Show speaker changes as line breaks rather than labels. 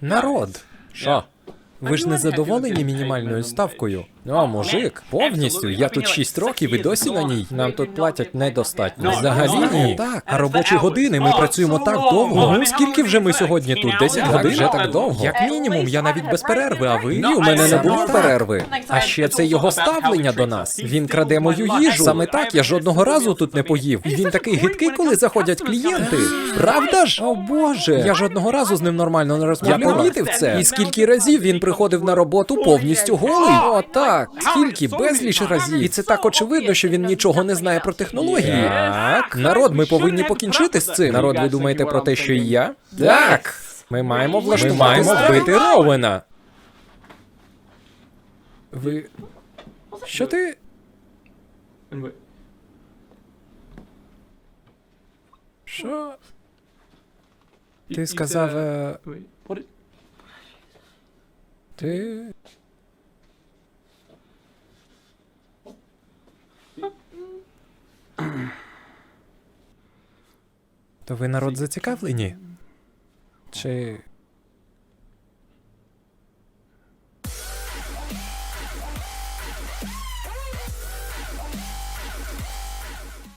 Народ. Що? Ви ж не задоволені мінімальною ставкою? О, мужик, повністю. Я тут 6 років і досі на ній. Нам тут платять недостатньо. Взагалі ні. Так, а робочі години ми працюємо так довго. Ну, скільки вже ми сьогодні тут? 10 годин? Вже так довго. Як мінімум, я навіть без перерви, а ви? Ні, у мене не було перерви. А ще це його ставлення до нас. Він краде мою їжу. Саме так, я жодного разу тут не поїв. І він такий гидкий, коли заходять клієнти. Правда ж? О боже. Я жодного разу з ним нормально не розмовляв. Я помітив це. І скільки разів він приходив на роботу повністю голий? О, так. Скільки безліч разів. І це так очевидно, що він нічого не знає про технології. Так. Народ, ми повинні покінчити з цим. Народ, ви думаєте про те, що і я? Так. Ми маємо влаштувати. Ми маємо вбити Ровена. Ви. Що ти. Що? Ти сказав. е, Ти. То ви народ зацікавлені? Чи